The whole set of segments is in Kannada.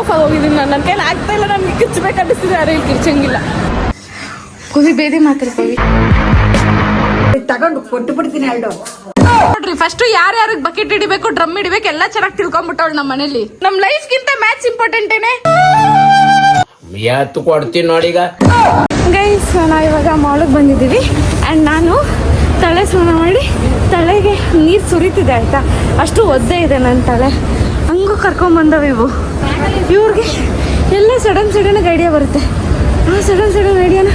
ಆಫ್ ಆಗೋಗಿದ್ದೀನಿ ನಾನು. ನನ್ನ ಕೈಲಿ ಆಗ್ತಾ ಇಲ್ಲ ನನಗೆ ಕಿಚ್ಚಬೇಕು ಅನ್ನಿಸ್ತಿದೆ ಯಾರು ಇಲ್ಲಿ ಕಿರ್ಚಂಗಿಲ್ಲ. ಕುದಿ ಬೇದಿ ಮಾತಾಡ್ತೀವಿ ತಗೊಂಡು ಕೊಟ್ಟು ಬಿಡ್ತೀನಿ ಎರಡು. ನೋಡ್ರಿ ಫಸ್ಟ್ ಯಾರ್ಯಾರಿಗೆ ಬಕೆಟ್ ಹಿಡಿಬೇಕು ಡ್ರಮ್ ಹಿಡಿಬೇಕು ಎಲ್ಲ ಚೆನ್ನಾಗಿ ತಿಳ್ಕೊಂಡ್ಬಿಟ್ಟವಳು ನಮ್ಮ ಮನೇಲಿ. ನಮ್ಮ ಲೈಫ್ಗಿಂತ ಮ್ಯಾಚ್ ಇಂಪಾರ್ಟೆಂಟ್ ಏನೇ? ಎತ್ತು ಕೊಡ್ತೀನಿ ನೋಡೀಗ ಗೈಸ್ ನಾವು ಇವಾಗ ಮಾಲಿಗೆ ಬಂದಿದ್ದೀವಿ. ಆ್ಯಂಡ್ ನಾನು ತಲೆ ಸ್ನಾನ ಮಾಡಿ ತಲೆಗೆ ನೀರು ಸುರಿತಿದೆ ಆಯಿತಾ? ಅಷ್ಟು ಒದ್ದೆ ಇದೆ ನನ್ನ ತಲೆ. ಹಂಗೂ ಕರ್ಕೊಂಬಂದವು ಇವು. ಇವ್ರಿಗೆ ಎಲ್ಲ ಸಡನ್ ಸಡನ್ ಐಡಿಯಾ ಬರುತ್ತೆ. ಆ ಸಡನ್ ಸಡನ್ ಐಡಿಯಾನ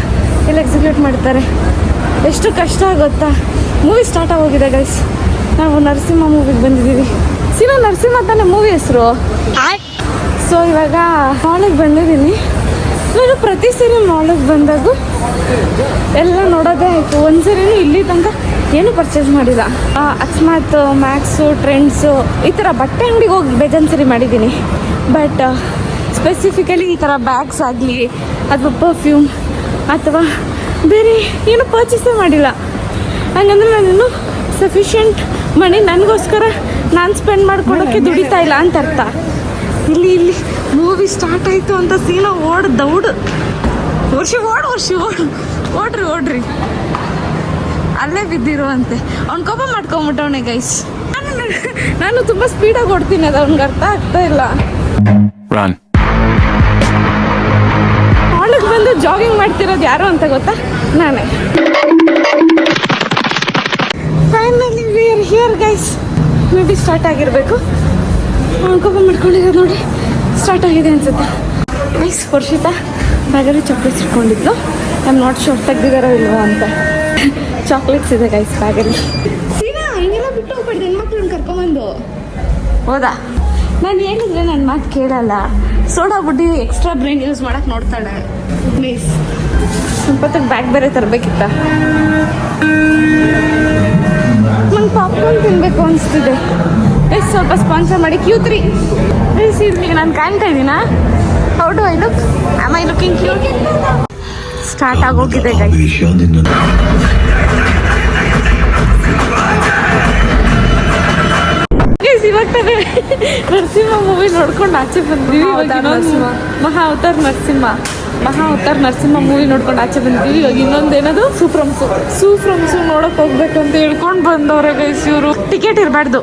ಎಲ್ಲ ಎಕ್ಸಿಕ್ಯೂಟ್ ಮಾಡ್ತಾರೆ. ಎಷ್ಟು ಕಷ್ಟ ಆಗುತ್ತಾ ಮೂವಿ ಸ್ಟಾರ್ಟ್ ಆಗೋಗಿದೆ ಗೈಸ್ ನಾವು ನರಸಿಂಹ ಮೂವಿಗೆ ಬಂದಿದ್ದೀವಿ. ಸಿನ ನರಸಿಂಹ ತಾನೇ ಮೂವಿ ಹೆಸರು? ಸೊ ಇವಾಗ ಮಾಲಿಗೆ ಬಂದಿದ್ದೀನಿ. ನಾನು ಪ್ರತಿ ಸರಿ ಮಾಲಿಗೆ ಬಂದಾಗ ಎಲ್ಲ ನೋಡೋದೇ ಆಯಿತು. ಒಂದ್ಸರಿನೂ ಇಲ್ಲಿ ತನಕ ಏನು ಪರ್ಚೇಸ್ ಮಾಡಿಲ್ಲ? ಅಕಸ್ಮಾತ್ ಮ್ಯಾಕ್ಸು ಟ್ರೆಂಡ್ಸು ಈ ಥರ ಬಟ್ಟೆ ಅಂಗಡಿಗೆ ಹೋಗಿ ಬೇಜಾನ್ ಸರಿ ಮಾಡಿದ್ದೀನಿ. ಬಟ್ ಸ್ಪೆಸಿಫಿಕಲಿ ಈ ಥರ ಬ್ಯಾಗ್ಸ್ ಆಗಲಿ ಅಥವಾ ಪರ್ಫ್ಯೂಮ್ ಅಥವಾ ಬೇರೆ ಏನು ಪರ್ಚೇಸೇ ಮಾಡಿಲ್ಲ. ಹಂಗಂದ್ರೆ ನಾನಿನ್ನು ಸಫಿಷಿಯಂಟ್ ಮನಿ ನನಗೋಸ್ಕರ ನಾನು ಸ್ಪೆಂಡ್ ಮಾಡ್ಕೊಳೋಕ್ಕೆ ದುಡಿತಾ ಇಲ್ಲ ಅಂತ ಅರ್ಥ. ಇಲ್ಲಿ ಇಲ್ಲಿ ಮೂವಿ ಸ್ಟಾರ್ಟ್ ಆಯಿತು ಅಂತ ಸೀನಾ ಓಡ್ ದೌಡು. ವರ್ಷ ಓಡ್ ವರ್ಷ ಓಡ್. ಓಡ್ರಿ ಓಡ್ರಿ. ಅಲ್ಲೇ ಬಿದ್ದಿರುವಂತೆ. ಅವ್ನ ಕೋಪ ಮಾಡ್ಕೊಂಬಿಟ್ಟವನೆ ಗೈಸ್ ನಾನು ನಾನು ತುಂಬ ಸ್ಪೀಡಾಗಿ ಓಡ್ತೀನಿ ಅದು ಅವ್ನಿಗೆ ಅರ್ಥ ಆಗ್ತಾ ಇಲ್ಲ. ಅವಳಿಗೆ ಬಂದು ಜಾಗಿಂಗ್ ಮಾಡ್ತಿರೋದು ಯಾರು ಅಂತ ಗೊತ್ತಾ? ನಾನೇ. Finally we're here guys maybe start ಆಗಿರಬೇಕು. ಕೋಪ ಮಾಡ್ಕೊಂಡಿರೋದು ನೋಡಿ ಸ್ಟಾರ್ಟ್ ಆಗಿದೆ ಅನ್ಸುತ್ತೆ. ಗೈಸ್ ವರ್ಷಿತಾ ಬ್ಯಾಗಲ್ಲಿ ಚಪ್ಪಲ್ಸ್ ಇಟ್ಕೊಂಡಿದ್ಲು ಐ ಆಮ್ ನಾಟ್ ಶೋರ್ ತೆಗ್ದಿದಾರೋ ಇಲ್ವೋ ಅಂತ. ಚಾಕ್ಲೇಟ್ಸ್ ಇದೆ ಗೈಸ್ ಬ್ಯಾಗಲ್ಲಿ ಸೀನಾ ಹಿಂಗೆಲ್ಲ ಬಿಟ್ಟು ಹೋಗ್ಬೇಡಿ ಹೆಣ್ಮಕ್ಳನ್ನ ಕರ್ಕೊಂಬಂದು. ಹೌದಾ? ನಾನು ಹೇಳಿದ್ರೆ ನನ್ನ ಮಾತು ಕೇಳಲ್ಲ. ಸೋಡಾ ಬುಡ್ಡಿ ಎಕ್ಸ್ಟ್ರಾ ಬ್ರೈನ್ ಯೂಸ್ ಮಾಡಕ್ಕೆ ನೋಡ್ತಾಳೆ. ಪ್ಲೀಸ್ ಸಂಪತ್ತಿಗೆ ಬ್ಯಾಗ್ ಬೇರೆ ತರಬೇಕಿತ್ತ? ನಂಗೆ ಪಾಪ್ಕಾರ್ನ್ ತಿನ್ನಬೇಕು ಅನಿಸ್ತಿದೆ. ಎಸ್ ಸ್ವಲ್ಪ ಸ್ಪಾನ್ಸರ್ ಮಾಡಿ ಕ್ಯೂ ತ್ರೀ. ಪ್ಲೀಸ್ ಇಲ್ಲಿ ನಾನು ಕಾಣ್ತಾ ಇದ್ದೀನಾ? How do I look I looking queue start ಆಗೋಗಿದೆ ಇವಾಗ ತಾನೇ ನರಸಿಂಹ ಮೂವಿ ನೋಡ್ಕೊಂಡು ಆಚೆ ಬಂದ್ವಿ ಇವಾಗ ಇನ್ನೊಂದು ಮಹಾ ಅವತಾರ್ ನರಸಿಂಹ. ಮಹಾ ಅವತಾರ್ ನರಸಿಂಹ ಮೂವಿ ನೋಡ್ಕೊಂಡು ಆಚೆ ಬಂದಿದ್ವಿ ಇವಾಗ ಇನ್ನೊಂದು ಏನದು? ಸೂಫ್ರಮ್ಸು ಸೂಫ್ರಮ್ಸು ನೋಡಕ್ ಹೋಗ್ಬೇಕು ಅಂತ ಹೇಳ್ಕೊಂಡು ಬಂದವ್ರೆ ಗೈಸ್ ಇವರು. ಟಿಕೆಟ್ ಇರಬಾರ್ದು.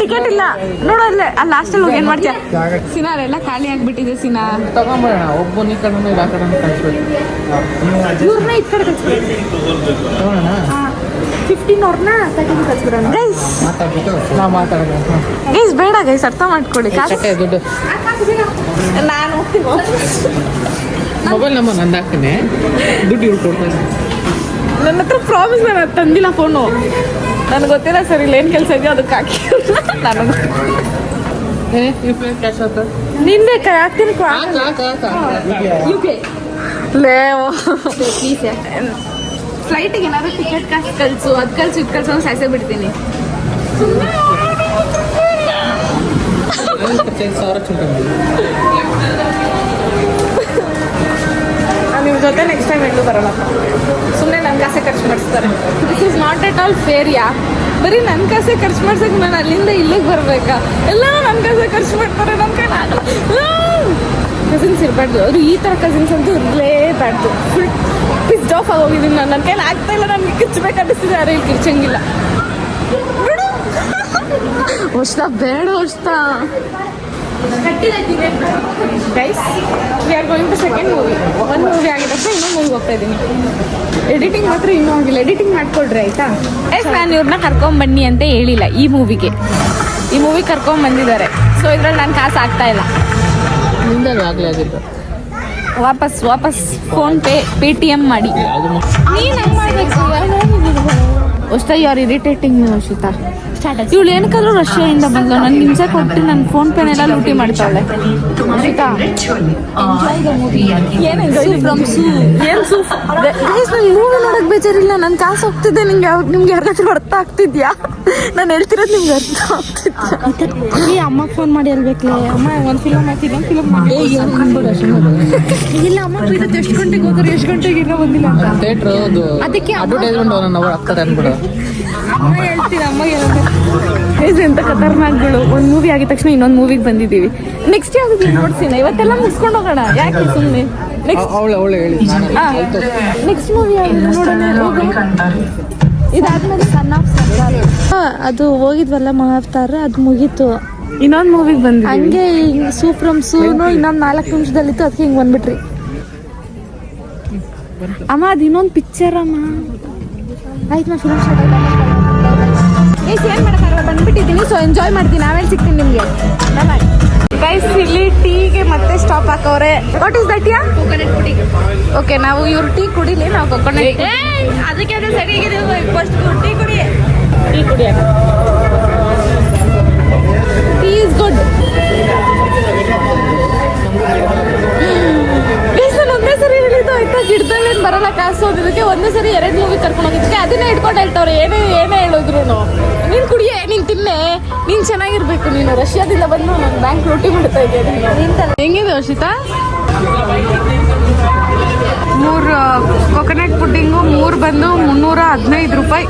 ಟಿಕೆಟ್ ಇಲ್ಲ. ನೋಡೋದ್ಲೆ ಅಲ್ಲೇ. ಅಲ್ಲಿ ಲಾಸ್ಟಲ್ಲಿ ಹೋಗಿ ಏನು ಮಾಡ್ತೀಯ? ಸಿನಾ ಎಲ್ಲ ಖಾಲಿ ಆಗ್ಬಿಟ್ಟಿದೆ ಸಿನಾ. ತಗೊಂಬೋಣ ಒಬ್ಬ ಈ ಕಡೆ ಆ ಕಡೆ ಇವ್ರನ್ನ ಈ ಕಡೆ ಫಿಫ್ಟೀನ್ ಅವ್ರನ್ನ ತಗೊಂಡು ಕಳ್ಸ್ಬಿಡೋಣ. ಗೈಸ್ ಮಾತಾಡೋಣ. ಗೈಸ್ ಬೇಡ ಗೈಸ್ ಅರ್ಥ ಮಾಡ್ಕೊಳ್ಳಿ. ನಾನು ಮೊಬೈಲ್ ನಂಬರ್ ನಂದು ಹಾಕ್ತೇನೆ. ದುಡ್ಡು ಇವ್ರು ಕೊಡ್ತಾನೆ ನನ್ನ ಹತ್ರ ಪ್ರಾಮಿಸ್ ನಾನು ಅದ್ ತಂದಿಲ್ಲ ಫೋನು ನನಗೆ ಗೊತ್ತಿಲ್ಲ ಸರ್ ಇಲ್ಲಿ ಏನು ಕೆಲಸ ಇದೆಯೋ ಅದಕ್ಕೆ ಹಾಕಿ. ನನಗೆ ಏ ಯು ಪಿ ಐ ಕ್ಯಾಶ್ ಆಯ್ತು ನಿಂದೆ ಕೈ ಹಾಕ್ತೀನಿ ಹಾಕು ಹಾಕು ಹಾಕು. ಯು ಪಿ ಲೇ ಪ್ಲೀಸ್ ಫ್ಲೈಟಿಗೆ ಏನಾದ್ರು ಟಿಕೆಟ್ ಕಾಸು ಕಳಿಸು. ಅದು ಕಲ್ಸು ಇದು ಕಲ್ಸು ಅಂತ ಸಾಯ್ಸೇ ಬಿಡ್ತೀನಿ. ಸಾವಿರ ಜೊತೆ ನೆಕ್ಸ್ಟ್ ಟೈಮ್ ಎಲ್ಲೂ ಬರಲ್ಲ. ಸುಮ್ಮನೆ ನನ್ನ ಕಾಸೆ ಖರ್ಚು ಮಾಡಿಸ್ತಾರೆ. This is not at all fair ಯಾ? ಬರೀ ನನ್ನ ಕಾಸೆ ಖರ್ಚು ಮಾಡ್ಸಕ್ಕೆ ನಾನು ಅಲ್ಲಿಂದ ಇಲ್ಲಿಗೆ ಬರಬೇಕಾ? ಎಲ್ಲ ನನ್ನ ಕಾಸೆ ಖರ್ಚು ಮಾಡ್ತಾರೆ ನನ್ನ ಕೈಲಿ ಕಸಿನ್ಸ್ ಇರಬಾರ್ದು. ಅದು ಈ ಥರ ಕಸಿನ್ಸ್ ಅಂತೂ ಇರಲೇಬಾರ್ದು. ಫುಲ್ ಪಿಸ್ಡ್ ಆಫ್ ಆಗೋಗಿದ್ದೀನಿ ನಾನು. ನನ್ನ ಕೈಲಿ ಆಗ್ತಾ ಇಲ್ಲ, ನನಗೆ ಕಿಚ್ಚಬೇಕು ಯಾರು ಇಲ್ಲಿ ಕಿಚ್ಚಂಗಿಲ್ಲ ವರ್ಷ ಬೇಡ, ವರ್ಷ. Guys we are going to second movie ಒಂದು ಮೂವಿ ಆಗಿದ ತಕ್ಷಣ ಇನ್ನೊಂದು ಮೂವಿಗೆ ಹೋಗ್ತಾ ಇದ್ದೀನಿ ಎಡಿಟಿಂಗ್ ಮಾತ್ರ ಇನ್ನೂ ಆಗಿಲ್ಲ. ಎಡಿಟಿಂಗ್ ಮಾಡ್ಕೊಡ್ರಿ ಆಯ್ತಾ? ಎಸ್ ನಾನು ಇವ್ರನ್ನ ಕರ್ಕೊಂಬನ್ನಿ ಅಂತ ಹೇಳಿಲ್ಲ ಈ ಮೂವಿಗೆ ಈ ಮೂವಿ ಕರ್ಕೊಂಡ್ ಬಂದಿದ್ದಾರೆ. ಸೊ ಇದ್ರಲ್ಲಿ ನಾನು ಕಾಸು ಆಗ್ತಾ ಇಲ್ಲ. ನಿಂದಾಗ ಆಗಲೇ ಆಗಿದ್ದು ವಾಪಸ್ ವಾಪಸ್ PhonePe Paytm ಮಾಡಿ ನೀನು ಹಂಗೆ ಮಾಡಬೇಕು? ಅಷ್ಟ ಯು ಆರ್ ಇರಿಟೇಟಿಂಗ್ ಅಶ್ವಿತಾ ಇವಳು ಏನಕ್ಕಾದ್ರೂ ರಷ್ಯಾದಿಂದ ಬಂದ್ಲು. ನನ್ಗೆ ಹಿಂಸೆ ಕೊಟ್ಟು ನನ್ನ ಫೋನ್ ಪೇನೆಲ್ಲ ಲೂಟಿ ಮಾಡ್ತಾಳೆ ನಾನು ಮೂವಿ ನೋಡಕ್ ಬೇಜಾರಿಲ್ಲ. ನನ್ನ ಕಾಸು ಹೋಗ್ತಿದ್ದೆ ನಿಂಗೆ ಯಾವ ನಿಮ್ಗೆ ಯಾರಿಗಾದ್ರೂ ಅರ್ಥ ಆಗ್ತಿದ್ಯಾ? ನಾನು ಹೇಳ್ತಿರೋದು ನಿಮ್ಗೆ ಅರ್ಥ ಆಗ್ತಿತ್ತು. ಈ ಅಮ್ಮ ಫೋನ್ ಮಾಡಿ ಹೇಳ್ಬೇಕ್ಲೆ. ಅಮ್ಮ ಒಂದು ಫಿಲಮ್ ಆಯ್ತು ಇನ್ನೊಂದು ಫಿಲಮ್ ಮಾಡಿ ಇಲ್ಲ ಅಮ್ಮ ಇರುತ್ತೆ. ಎಷ್ಟು ಗಂಟೆಗೆ ಹೋದ್ರೆ ಎಷ್ಟು ಗಂಟೆಗೆ ಇನ್ನೂ ಬಂದಿಲ್ಲ ಅಂತ. ಥಿಯೇಟ್ರ್ ಅದು ಅದಕ್ಕೆ ಅಡ್ವರ್ಟೈಸ್ಮೆಂಟ್ ಒನ್ ಅವರ್ ಆಗ್ತದೆ ಅಂದ್ಬಿಡು. ಅಮ್ಮ ಹೇಳ್ತೀರ ಅಮ್ಮ ಏನಂದ್ರೆ ಎಂತ ಖತರ್ನಾಕ್ಗಳು. ಒಂದು ಮೂವಿ ಆಗಿದ ತಕ್ಷಣ ಇನ್ನೊಂದು ಮೂವಿಗೆ ಬಂದಿದ್ದೀವಿ. ನೆಕ್ಸ್ಟ್ ಯಾವ್ದು ನೋಡ್ತೀನಿ ಇವತ್ತೆಲ್ಲ ಮುಗಿಸ್ಕೊಂಡು ಹೋಗೋಣ. ಯಾಕೆ ಸುಮ್ಮನೆ ನೆಕ್ಸ್ಟ್ ಅವಳೆ ಅವಳೆ ಹೇಳಿ ನೆಕ್ಸ್ಟ್ ಮೂವಿ ಯಾವುದು? ನೋಡೋಣ. ಇದಾದ್ಮೇಲೆ ಸನ್ ಆಫ್ ಸರ್ದಾರ್ ಅದು ಹೋಗಿದ್ವಲ್ಲ ಮಹಾವತಾರ ಅದು ಮುಗೀತು. ಇನ್ನೊಂದು ಮೂವಿಗೆ ಬಂದ ಹಂಗೆ ಸೂ ಫ್ರಮ್ ಸೂನು ಇನ್ನೊಂದು ನಾಲ್ಕು ನಿಮಿಷದಲ್ಲಿತ್ತು ಅದಕ್ಕೆ ಹಿಂಗೆ ಬಂದ್ಬಿಟ್ರಿ. ಅಮ್ಮ ಅದು ಇನ್ನೊಂದು ಪಿಕ್ಚರ್ ಅಮ್ಮ. ಆಯ್ತು ನಾ ಫಿಲ್ಮ್ ಸ್ಟಾರ್ಟ್ ಏನು ಮಾಡೋಕ್ಕಾಗಲ್ಲ ಬಂದ್ಬಿಟ್ಟಿದ್ದೀನಿ ಸೊ ಎಂಜಾಯ್ ಮಾಡ್ತೀನಿ. ನಾವೇನು ಸಿಗ್ತೀನಿ ನಿಮಗೆ? ಬಾಯ್ ಗೈಸ್ ಇಲ್ಲಿ ಟೀಗೆ ಮತ್ತೆ ಸ್ಟಾಪ್ ಹಾಕವ್ರೆ. ವಾಟ್ ಇಸ್ ದಟ್ ಯಾ ಕೋಕೋನಟ್ ಪುಡಿ. ಓಕೆ ನಾವು ಇವ್ರು ಟೀ ಕುಡಿಲಿ ನಾವು ಕೋಕೋನಟ್ ಅದಕ್ಕೆ ಅದು ಸರಿಯಾಗಿದೆ ಫಸ್ಟ್ ಟೀ ಕುಡಿ. ಟೀ ಕುಡಿ ಟೀ ಇಸ್ ಗುಡ್ ಒಂದೇ ಸರಿ ಹೇಳಿದ್ದು ಆಯ್ತಾ? ಗಿಡದಲ್ಲಿ ಏನು ಬರಲ್ಲ ಕಾಸು ಅದಕ್ಕೆ ಒಂದೇ ಸರಿ ಎರಡು ಮೂವಿ ಕರ್ಕೊಂಡು ಹೋಗಿದ್ದಕ್ಕೆ ಅದನ್ನೇ ಇಟ್ಕೊಂಡು ಹೇಳ್ತಾವ್ರೆ. ಏನೇ ಏನೇ ಹೇಳಿದ್ರು ತಿನ್ನೆ ನೀನ್ ಚೆನ್ನಾಗಿರ್ಬೇಕು ನೀನು ರಷ್ಯಾದಿಂದ ಬಂದು ನಾನು ಬ್ಯಾಂಕ್ ರೊಟ್ಟಿ ಮಾಡ್ತಾ ಇದ್ದೀನಿ. ಹೆಂಗಿದೆ ಹರ್ಷಿತಾ ಮೂರು ಕೊಕೊನಟ್ ಪುಡ್ಡಿಂಗು ಮೂರು ಬಂದು ಮುನ್ನೂರ ಹದಿನೈದು ರೂಪಾಯಿ.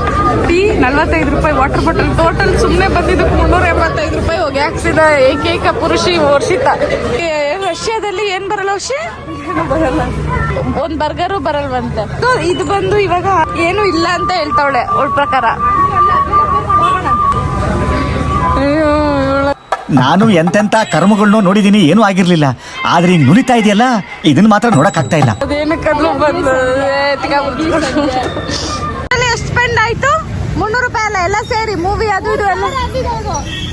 ಟೀ ನಲ್ವತ್ತೈದು ರೂಪಾಯಿ ವಾಟರ್ ಬಾಟಲ್ ಟೋಟಲ್ ಸುಮ್ಮನೆ ಬಂದಿದ್ದಕ್ಕೆ ಮುನ್ನೂರ ಎಂಬತ್ತೈದು ರೂಪಾಯಿ. ಹೋಗಿ ಹಾಕ್ಸಿದ ಏಕೈಕ ಪುರುಷಿ ವರ್ಷಿತ. ರಷ್ಯಾದಲ್ಲಿ ಏನು ಬರಲ್ಲ ವರ್ಷಿ? ಬರಲ್ಲ ಒಂದು ಬರ್ಗರು ಬರಲ್ವಂತೆ. ಇದು ಬಂದು ಇವಾಗ ಏನು ಇಲ್ಲ ಅಂತ ಹೇಳ್ತಾವಳೆ ಅವಳ ಪ್ರಕಾರ. ನಾನು ಎಂತೆಂತ ಕರ್ಮಗಳನ್ನೂ ನೋಡಿದೀನಿ ಏನೂ ಆಗಿರ್ಲಿಲ್ಲ. ಆದ್ರೆ ಹಿಂಗ್ ನುಡಿತಾ ಇದೆಯಲ್ಲ ಇದನ್ನ ಮಾತ್ರ ನೋಡಕ್ ಆಗ್ತಾ ಇಲ್ಲ ಎಷ್ಟು ಸ್ಪೆಂಡ್ ಆಯ್ತು? ಮುನ್ನೂರು ರೂಪಾಯಿ ಅಲ್ಲ ಎಲ್ಲ ಸೇರಿ ಮೂವಿ ಅದು ಇದು ಎಲ್ಲ.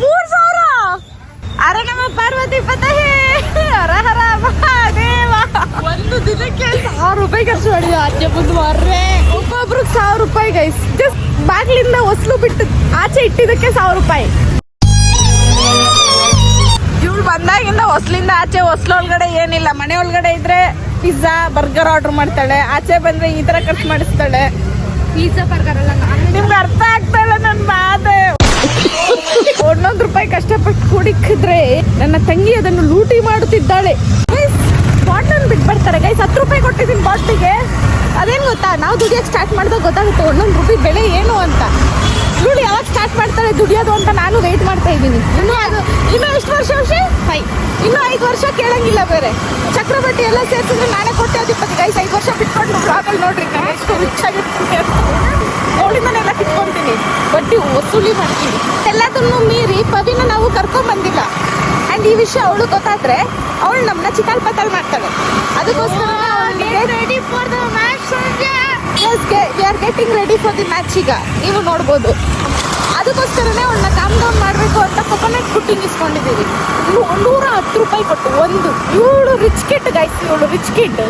ಮೂರ್ ಸಾವಿರ? ಅರೆ ನಮ್ಮ ಪಾರ್ವತಿ ಪತಹೇ ಹರ ಹರ ಮಹಾದೇವ. ಒಂದು ದಿನಕ್ಕೆ ಸಾವಿರ ರೂಪಾಯಿ ಖರ್ಚು ಮಾಡಿದ ಆಚೆ ಬಂದು ಮಾರ್ರೆ ಒಬ್ಬೊಬ್ರಿಗೆ ಸಾವಿರ ರೂಪಾಯಿ ಗೈಸ್ ಜಸ್ಟ್ ಬಾಗ್ಲಿಂದ ಹೊಸ್ಲು ಬಿಟ್ಟು ಆಚೆ ಇಟ್ಟಿದ್ದಕ್ಕೆ ಸಾವಿರ ರೂಪಾಯಿ. ಬಂದಾಗಿಂದ ಹೊಸ್ಲಿಂದ ಆಚೆ ಹೊಸ್ಲು ಒಳಗಡೆ ಏನಿಲ್ಲ. ಮನೆ ಒಳಗಡೆ ಇದ್ರೆ ಪಿಜ್ಜಾ ಬರ್ಗರ್ ಆರ್ಡರ್ ಮಾಡ್ತಾಳೆ. ಆಚೆ ಬಂದ್ರೆ ಈ ತರ ಖರ್ಚು ಮಾಡಿಸ್ತಾಳೆ. ಪಿಜ್ಜಾ ಬರ್ಗರ್ ಅಲ್ಲ ನಿಮ್ಗೆ ಅರ್ಥ ಆಗ್ತಾ ಇಲ್ಲ ನನ್ನ ಮಾತೆ. ಒಂದೊಂದು ರೂಪಾಯಿ ಕಷ್ಟಪಟ್ಟು ಕುಡಿಕಿದ್ರೆ ನನ್ನ ತಂಗಿ ಅದನ್ನು ಲೂಟಿ ಮಾಡುತ್ತಿದ್ದಾಳೆ. ಬಾಟ್ಲನ್ನು ಬಿಟ್ಬಿಡ್ತಾರೆ ಗೈಸ್ ಹತ್ತು ರೂಪಾಯಿ ಕೊಟ್ಟಿದ್ದೀನಿ ಬಾಟ್ಲಿಗೆ ಅದೇನು ಗೊತ್ತಾ? ನಾವು ದುಡಿಯೋಕೆ ಸ್ಟಾರ್ಟ್ ಮಾಡಿದಾಗ ಗೊತ್ತಾಗುತ್ತೆ ಒಂದೊಂದು ರೂಪಾಯಿ ಬೆಲೆ ಏನು ಅಂತ. ಸ್ಟಾರ್ಟ್ ದುಡಿಯೋದು ಅಂತ ನಾನು ವೆಯ್ಟ್ ಮಾಡ್ತಾ ಇದ್ದೀನಿ. ಇನ್ನು ಅದು ಇನ್ನು ಎಷ್ಟು ವರ್ಷ ವರ್ಷ? ಫೈ ಇನ್ನು ಐದು ವರ್ಷ ಕೇಳಂಗಿಲ್ಲ ಬೇರೆ. ಚಕ್ರವರ್ತಿ ಎಲ್ಲ ಸೇರ್ಸಿದ್ರೆ ನಾನೇ ಕೊಟ್ಟೆ ಅದು ಇಪ್ಪತ್ತು ಐದು ಐದು ವರ್ಷ ಬಿಟ್ಕೊಂಡು ಬ್ಲಾಗಲ್ಲಿ ನೋಡ್ರಿ ನಾನು ಎಷ್ಟು ರಿಚ್ ಆಗಿರ್ತೀನಿ. ಅವಳಿಂದನೆಲ್ಲ ಕಿತ್ಕೊಂತೀನಿ. ಬಡ್ಡಿ ವಸೂಲಿ ಮಾಡ್ತೀನಿ. ಎಲ್ಲದನ್ನು ಮೀರಿ ಪವಿನ ನಾವು ಕರ್ಕೊಂಡ್ ಬಂದಿಲ್ಲ. ಅಂಡ್ ಈ ವಿಷಯ ಅವಳು ಗೊತ್ತಾದ್ರೆ ಅವಳು ನಮ್ಮನ್ನ ಚಿಕಾಲ್ ಪತಾಲ್ ಮಾಡ್ತಾಳೆ. ಅದಕ್ಕೋಸ್ಕರ the we are getting ready for the match ಈಗ. ನೀವು ನೋಡ್ಬೋದು. ಅದಕ್ಕೋಸ್ಕರನೇ ಒಂದು ಕಾಮ್ ಡೌನ್ ಮಾಡಬೇಕು ಅಂತ ಕೊಕೊನಟ್ ಪುಟ್ಟಿಂಗ್ ಇಸ್ಕೊಂಡಿದ್ದೀವಿ. ನೂರ ಹತ್ತು ರೂಪಾಯಿ ಕೊಟ್ಟು ಒಂದು ಏಳು ರಿಚ್ ಕಿಟ್ ಗೈಸ್ ಇವಳು rich kit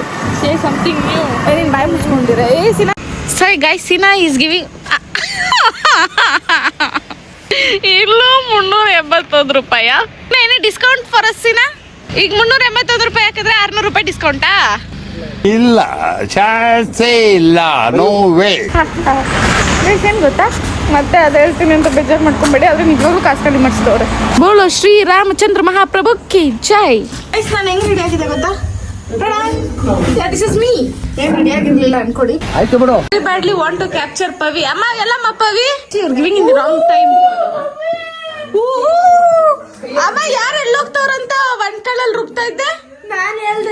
say something new ನೀನು ಬಾಯಿ ಮುಚ್ಕೊಂಡಿರ? ಏ ಸಿನಾ. ಸರಿ ಗೈಸ್ ಸಿನಾ ಈಸ್ ಗಿವಿಂಗ್ ಇಲ್ಲೂ ಮುನ್ನೂರ ಎಂಬತ್ತೊಂದು ರೂಪಾಯ? ಏನೇ ಡಿಸ್ಕೌಂಟ್ ಫಾರ್ ಸಿನಾ? ಈಗ ಮುನ್ನೂರ ಎಂಬತ್ತೊಂದು ರೂಪಾಯಿ ಹಾಕಿದ್ರೆ ಆರ್ನೂರು ರೂಪಾಯಿ ಡಿಸ್ಕೌಂಟಾ ಇಲ್ಲ ಚಾನ್ಸೇ ಇಲ್ಲ ನೋ ವೇ ಏನು ಗೊತ್ತಾ? ಮತ್ತೆ ಅದು ಹೇಳ್ತೀನಿ ಅಂತ ಬೇಜಾರು ಮಾಡ್ಕೊಂಬೇಡಿ ಆದ್ರೆ ನಿಜವಾಗ್ಲೂ ಕಾಸು ಕಡಿಮೆ ಮಾಡಿಸಿದವ್ರೆ. ಬೋಳು ಶ್ರೀ ರಾಮಚಂದ್ರ ಮಹಾಪ್ರಭು ಕಿ ಜೈ. ನಾನು ಹೆಂಗ್ ರೆಡಿ ಆಗಿದೆ ಗೊತ್ತಾ? ದಿಸ್ ಇಸ್ ಮೀ ಏನ್ ರೆಡಿ ಆಗಿರ್ಲಿಲ್ಲ ಅನ್ಕೊಡಿ. ಆಯ್ತು ಬಿಡು. Badly want to capture Pavi ಅಮ್ಮ Yellamma Pavi you're giving in the wrong time ಅಮ್ಮ ಯಾರು ಎಲ್ಲೋಗ್ತವ್ರಂತ ಒಂಟ್ಕಳಲ್ಲಿ ರುಬ್ತಾ ಇದ್ದೆ? ನಾನು ಹೇಳ್ದೆ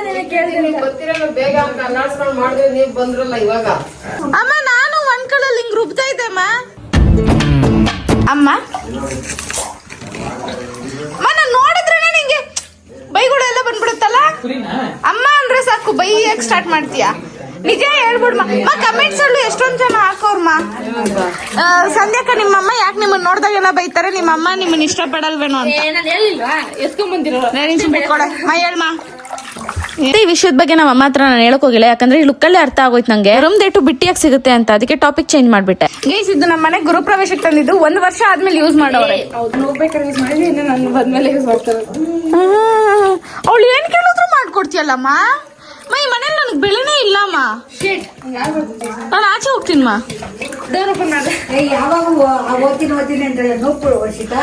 ಅಮ್ಮ ನಾನು ಒಂಟ್ಕಳಲ್ಲಿ ಹಿಂಗ್ ರುಬ್ತಾ ಇದ್ದೆ ಅಮ್ಮ. ಅಮ್ಮ? ಅಮ್ಮ ನಾನು ನೋಡಿದ್ರೆ ನಿಂಗೆ ಬೈಗಳು ಎಲ್ಲ ಬಂದ್ಬಿಡುತ್ತಲ್ಲ? ಅಮ್ಮ ಅಂದ್ರೆ ಸಾಕು ಬೈಯಕ್ ಸ್ಟಾರ್ಟ್ ಮಾಡ್ತೀಯಾ? ನಿಜ ಹೇಳ್ಬಿಡ್ಮ. ಮಾ ಕಮೆಂಟ್ಸ್ ಅಲ್ಲೂ ಎಷ್ಟೊಂದ್ ಜನ ಹಾಕೋರ್ಮ. ಸಂಧ್ಯಾಕ ನಿಮ್ಮಮ್ಮ ಯಾಕೆ ನಿಮ್ಮನ್ನ ನೋಡ್ದಾಗೆಲ್ಲ ಬೈತಾರೆ? ನಿಮ್ಮಮ್ಮ ನಿಮ್ಮನ್ನ ಇಷ್ಟಪಡಲ್ವೇನೋ ಅಂತ. ಮಾ ಹೇಳ್ಮ. ಈ ವಿಷಯದ ಬಗ್ಗೆ ನಮ್ಮ ಅಮ್ಮ ಹತ್ರ ನಾನು ಹೇಳಕ್ ಹೋಗಿಲ್ಲ. ಯಾಕಂದ್ರೆ ಈ ಲುಕ್ಕಲ್ಲೇ ಅರ್ಥ ಆಗೋಯ್ತು ನಂಗೆ. ರೂಮ್ ಡೇಟು ಬಿಟ್ಟಿಯಾಗಿ ಸಿಗುತ್ತೆ ಅಂತ. ಅದಕ್ಕೆ ಟಾಪಿಕ್ ಚೇಂಜ್ ಮಾಡ್ಬಿಟ್ಟೆ. ಗೈಸ್ ಇದು ನಮ್ಮ ಮನೆ ಗುರುಪ್ರವೇಶಕ್ಕೆ ತಂದಿದ್ದು. ಒಂದು ವರ್ಷ ಆದ್ಮೇಲೆ ಯೂಸ್ ಮಾಡೋರೆ. ಅವಳು ಏನ್ ಕೇಳಿದ್ರು ಮಾಡ್ಕೊಡ್ತೀಯಲ್ಲಮ್ಮ? ಮೈ ಮನೇಲಿ ನನಗೆ ಬೆಳೆನೇ ಇಲ್ಲಮ್ಮ. ನಾನು ಆಚೆ ಹೋಗ್ತೀನಿ ಮಾ ಏ ಯಾವಾಗ ಓದ್ತೀನಿ ಓದ್ತೀನಿ ವರ್ಷಿತ?